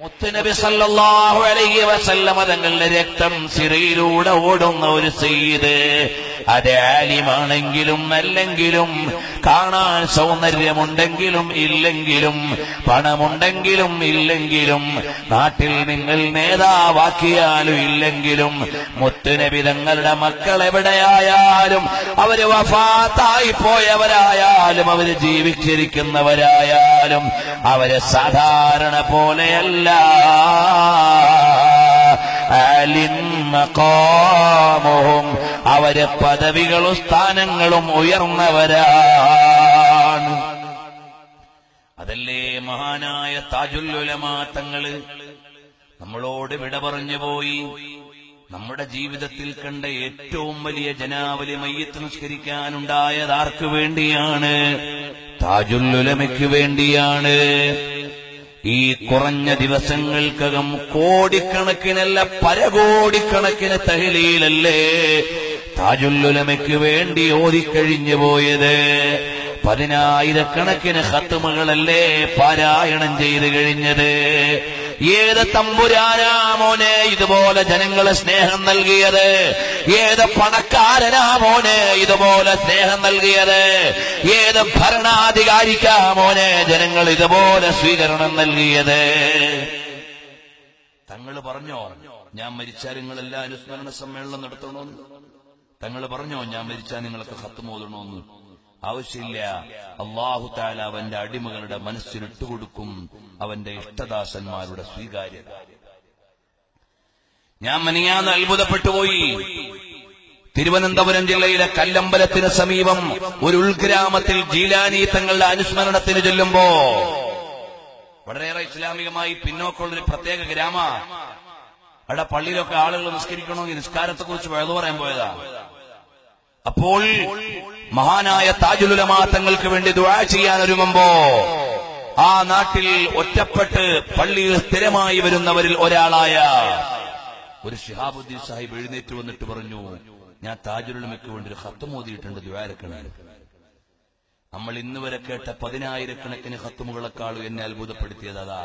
മുത്തുനബി സല്ലല്ലാഹു അലൈഹി വസല്ലമ തങ്ങളുടെ രക്തം സിറയിലൂടെ ഓടുന്ന ഒരു സെയ്ത് അത് ആലിമാണെങ്കിലും അല്ലെങ്കിലും കാണാൻ സൗന്ദര്യമുണ്ടെങ്കിലും ഇല്ലെങ്കിലും പണമുണ്ടെങ്കിലും ഇല്ലെങ്കിലും നാട്ടിൽ നിങ്ങൾ നേതാവാക്കിയാലും ഇല്ലെങ്കിലും മുത്തുനബി തങ്ങളുടെ മക്കൾ എവിടെയായാലും അവർ വഫാത്തായി പോയവരായാലും അവർ ജീവിച്ചിരിക്കുന്നവരായാലും അവർ സാധാരണ പോലെയല്ല. അലിമകോമും അവർ പദവികളും സ്ഥാനങ്ങളും ഉയർന്നവരാണ്. അതല്ലേ മഹാനായ താജുല്ലുലമാ തങ്ങൾ? നമ്മളോട് വിട പറഞ്ഞു പോയി. നമ്മുടെ ജീവിതത്തിൽ കണ്ട ഏറ്റവും വലിയ ജനാവലി മയ്യത്ത് നിസ്കരിക്കാനുണ്ടായത് ആർക്ക് വേണ്ടിയാണ്? താജുല്ലുലമയ്ക്ക് വേണ്ടിയാണ്. ഈ കുറഞ്ഞ ദിവസങ്ങൾക്കകം കോടിക്കണക്കിനല്ല പരകോടിക്കണക്കിന് തഹലീലല്ലേ താജുല്ലുലമയ്ക്ക് വേണ്ടി ഓതിക്കഴിഞ്ഞു പോയത്. പതിനായിരക്കണക്കിന് ഹത്തുമകളല്ലേ പാരായണം ചെയ്ത് കഴിഞ്ഞത്. ഏത് തമ്പുരാനാമോനെ ഇതുപോലെ ജനങ്ങളെ സ്നേഹം നൽകിയത്? ഏത് പണക്കാരനാമോനെ ഇതുപോലെ സ്നേഹം നൽകിയത്? ഏത് ഭരണാധികാരിക്കാമോനെ ജനങ്ങൾ ഇതുപോലെ സ്വീകരണം നൽകിയത്? തങ്ങൾ പറഞ്ഞോ? ഞാൻ മരിച്ചാൽ നിങ്ങളെല്ലാം അനുസ്മരണ സമ്മേളനം നടത്തണമെന്ന് തങ്ങൾ പറഞ്ഞോ ഞാൻ മരിച്ചാൽ നിങ്ങൾക്ക് ഹത്ത് മോതണമെന്ന് ആവശ്യമില്ല. അള്ളാഹു താല അവന്റെ അടിമകളുടെ മനസ്സിനിട്ടുകൊടുക്കും അവന്റെ ഇഷ്ടദാസന്മാരുടെ സ്വീകാര്യത. ഞാൻ മനിയാന്ന് അത്ഭുതപ്പെട്ടു പോയി. തിരുവനന്തപുരം ജില്ലയിലെ കല്ലമ്പലത്തിന് സമീപം ഒരു ഉൾഗ്രാമത്തിൽ ജീലാനി തങ്ങളുടെ അനുസ്മരണത്തിന് ചെല്ലുമ്പോ വളരെയേറെ ഇസ്ലാമികമായി പിന്നോക്കമുള്ളൊരു പ്രത്യേക ഗ്രാമ. അവിടെ പള്ളിയിലൊക്കെ ആളുകൾ നിസ്കരിക്കണമെങ്കിൽ നിസ്കാരത്തെക്കുറിച്ച് വെഴുതു പറയാൻ പോയതാ. അപ്പോൾ മഹാനായ താജുലുലമാ തങ്ങൾക്ക് വേണ്ടി ദുആ ചെയ്യാൻ ഒരുങ്ങുമ്പോ ആ നാട്ടിൽ ഒറ്റപ്പെട്ട് പള്ളിയിൽ സ്ഥിരമായി വരുന്നവരിൽ ഒരാളായ ഒരു ഷിഹാബുദ്ദീൻ സാഹിബ് എഴുന്നേറ്റ് വന്നിട്ട് പറഞ്ഞു ഞാൻ താജുലുലമയ്ക്ക് വേണ്ടി ഒരു ഹത്ത് മോദിയിട്ടുണ്ട് ദ്വാരക്കണേ നമ്മൾ ഇന്ന് വരെ കേട്ട പതിനായിരക്കണക്കിന് ഹത്തുമുകളെക്കാളും എന്നെ അത്ഭുതപ്പെടുത്തിയത് അതാ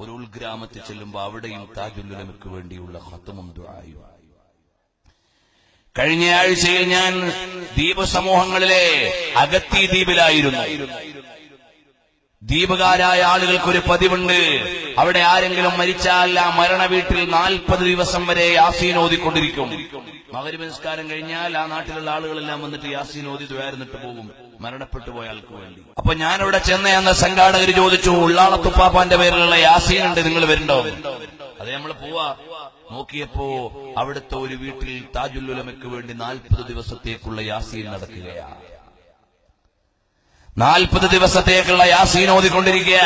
ഒരു ഉൾഗ്രാമത്തിൽ ചെല്ലുമ്പോ അവിടെയും താജുലുലമയ്ക്ക് വേണ്ടിയുള്ള ഹത്തുമും ദ്വായും കഴിഞ്ഞ ആഴ്ചയിൽ ഞാൻ ദ്വീപ് സമൂഹങ്ങളിലെ അഗത്തി ദ്വീപിലായിരുന്നു. ദ്വീപുകാരായ ആളുകൾക്കൊരു പതിവുണ്ട്. അവിടെ ആരെങ്കിലും മരിച്ചാൽ ആ മരണ വീട്ടിൽ നാൽപ്പത് ദിവസം വരെ യാസീൻ ഓതിക്കൊണ്ടിരിക്കും. മകരി നിസ്കാരം കഴിഞ്ഞാൽ ആ നാട്ടിലുള്ള ആളുകളെല്ലാം വന്നിട്ട് യാസീൻ ഓതി തുയർന്നിട്ട് പോകും. മരണപ്പെട്ടു പോയ ആൾക്ക് വേണ്ടി. അപ്പൊ ഞാനിവിടെ ചെന്ന എന്ന സംഘാടകർ ചോദിച്ചു ഉള്ളാളത്തുപ്പാപ്പാന്റെ പേരിലുള്ള യാസീൻ ഉണ്ട് നിങ്ങൾ വരുന്നുണ്ടോ അത് നമ്മൾ പോവാ. നോക്കിയപ്പോ അവിടുത്തെ ഒരു വീട്ടിൽ താജുല്ലുലമയ്ക്ക് വേണ്ടി നാൽപ്പത് ദിവസത്തേക്കുള്ള യാസീൻ നടക്കുകയാണ് നാൽപ്പത് ദിവസത്തേക്കുള്ള യാസീൻ ഓതിക്കൊണ്ടിരിക്കുക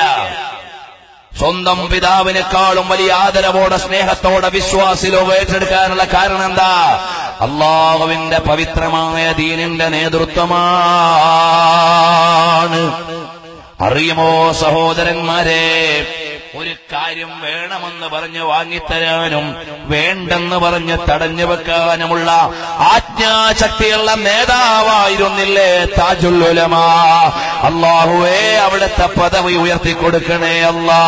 സ്വന്തം പിതാവിനേക്കാളും വലിയ ആദരവോടെ സ്നേഹത്തോടെ വിശ്വാസിലോ ഏറ്റെടുക്കാനുള്ള കാരണം എന്താ? അള്ളാഹുവിന്റെ പവിത്രമായ ദീനിന്റെ നേതൃത്വമാണ്. അറിയുമോ സഹോദരന്മാരെ? ഒരു കാര്യം വേണമെന്ന് പറഞ്ഞ് വാങ്ങിത്തരാനും വേണ്ടെന്ന് പറഞ്ഞ് തടഞ്ഞു വെക്കാനുമുള്ള ആജ്ഞാശക്തിയുള്ള നേതാവായിരുന്നില്ലേ താജുല്ലുലമാ അള്ളാഹുവേ അവിടുത്തെ പദവി ഉയർത്തി കൊടുക്കണേ അല്ലാ.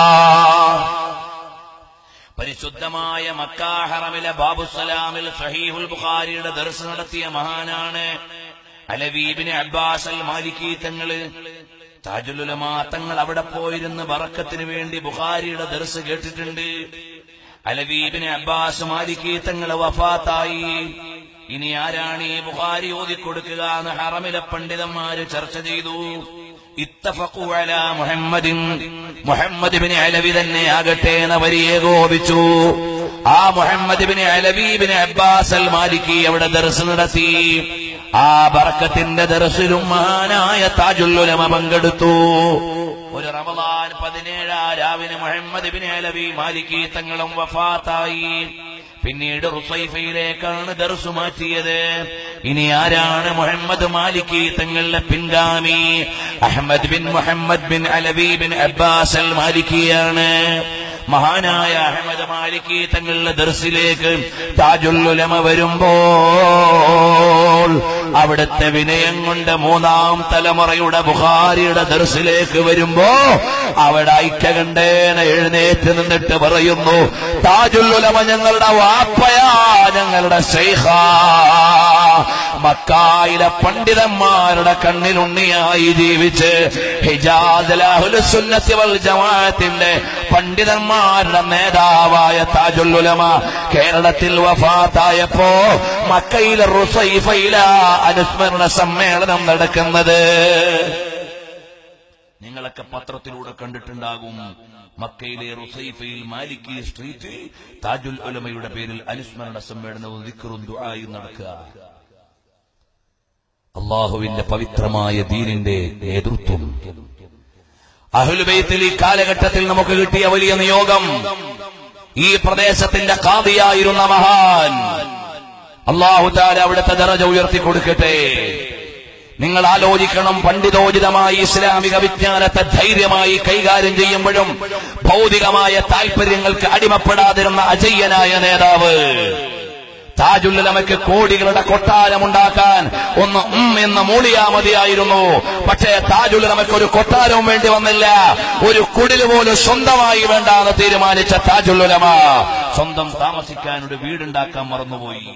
പരിശുദ്ധമായ മക്കാഹറമിലെ ബാബുസലാമിൽ ഷഹീഹുൽ ബുഖാരിയുടെ ദർശനം നടത്തിയ മഹാനാണ് അലവീബിന് അബ്ബാസ് അൽ മാലിക്കി തങ്ങൾ അവിടെ പോയിരുന്ന് ബറക്കത്തിന് വേണ്ടി ബുഹാരിയുടെ ദർസ് കേട്ടിട്ടുണ്ട്. അലവീബിന് അബ്ബാസ് മാലിക്കി തങ്ങൾ വഫാത്തായി. ഇനി ആരാണ് ഈ ബുഹാരി ഓതിക്കൊടുക്കുക എന്ന് ഹറമിലെ പണ്ഡിതന്മാര് ചർച്ച ചെയ്തു. ഇത്തഫഖു അലാ മുഹമ്മദിൻ. മുഹമ്മദ് ബിൻ അലവി തന്നെ ആകട്ടെ എന്നവർ ഏകോപിച്ചു. ആ മുഹമ്മദ് ബിൻ അലവീബിന് അബ്ബാസ് അൽ മാലിക്കി അവിടെ ദർസ് നടത്തി. ആ ബറക്കത്തിന്റെ ദർശനും മഹാനായ താജുല്ലുലമ പങ്കെടുത്തു. ഒരു റമദാൻ പതിനേഴാം രാവിലെ മുഹമ്മദ് ബിൻ അലവി മാലിക്കി തങ്ങളും വഫാത്തായി. പിന്നീട് റുസൈഫയിലേക്കാണ് ദർസു മാറ്റിയത്. ഇനി ആരാണ് മുഹമ്മദ് മാലിക്കി തങ്ങളുടെ പിൻഗാമി? Ahmed bin Muhammad bin Alawi bin Abbas al മാലിക്കിയാണ് മഹാനായ അഹമ്മദ് മാലിക്കി തങ്ങളുടെ ദർസിലേക്ക് താജുല്ലുലമ വരുമ്പോൾ അവിടുത്തെ വിനയം കൊണ്ട് മൂന്നാം തലമുറയുടെ ബുഹാരിയുടെ ദർസിലേക്ക് വരുമ്പോ അവിടെ ഐക്യകണ്ഠേന എഴുന്നേറ്റ് നിന്നിട്ട് പറയുന്നു താജുല്ലുലമ ഞങ്ങളുടെ വാപ്പയാ ഞങ്ങളുടെ ശൈഖ. മക്കായിലെ പണ്ഡിതന്മാരുടെ കണ്ണിലുണ്ണിയായി ജീവിച്ച് ഹിജാദ് വൽ ജമാഅത്തിന്റെ പണ്ഡിതന്മാരുടെ നേതാവായ താജുല്ലുലമ കേരളത്തിൽ വഫാത്തായപ്പോ മക്കയിലെ റുസൈഫയില അനുസ്മരണ സമ്മേളനം നടക്കുന്നത്. നിങ്ങളൊക്കെ പത്രത്തിലൂടെ കണ്ടിട്ടുണ്ടാകും. മക്കയിലെ റുസൈഫയിൽ മാലിക്കി സ്ട്രീറ്റിൽ താജുൽ ഉലമയുടെ പേരിൽ അനുസ്മരണ സമ്മേളനവും ദിക്റും ദുആയും നടക്കുക. അള്ളാഹുവിന്റെ പവിത്രമായ ദീനിന്റെ നേതൃത്വം അഹുലുബൈത്തിൽ ഈ കാലഘട്ടത്തിൽ നമുക്ക് കിട്ടിയ വലിയ നിയോഗം. ഈ പ്രദേശത്തിന്റെ കാതിയായിരുന്ന മഹാൻ. അള്ളാഹുദാല അവിടുത്തെ ദറജ ഉയർത്തി കൊടുക്കട്ടെ. നിങ്ങൾ ആലോചിക്കണം പണ്ഡിതോചിതമായി ഇസ്ലാമിക വിജ്ഞാനത്തെ ധൈര്യമായി കൈകാര്യം ചെയ്യുമ്പോഴും ഭൗതികമായ താൽപര്യങ്ങൾക്ക് അടിമപ്പെടാതിരുന്ന അജയ്യനായ നേതാവ്. താജുല്ലമയ്ക്ക് കോടികളുടെ കൊട്ടാരമുണ്ടാക്കാൻ ഒന്ന് ഉം എന്ന് മൂളിയാ മതിയായിരുന്നു. പക്ഷേ താജുല്ലമയ്ക്ക് ഒരു കൊട്ടാരവും വേണ്ടി വന്നില്ല. ഒരു കുടിൽ പോലും സ്വന്തമായി വേണ്ടാന്ന് തീരുമാനിച്ച താജുല്ലുലമ സ്വന്തം താമസിക്കാൻ ഒരു വീടുണ്ടാക്കാൻ മറന്നുപോയി.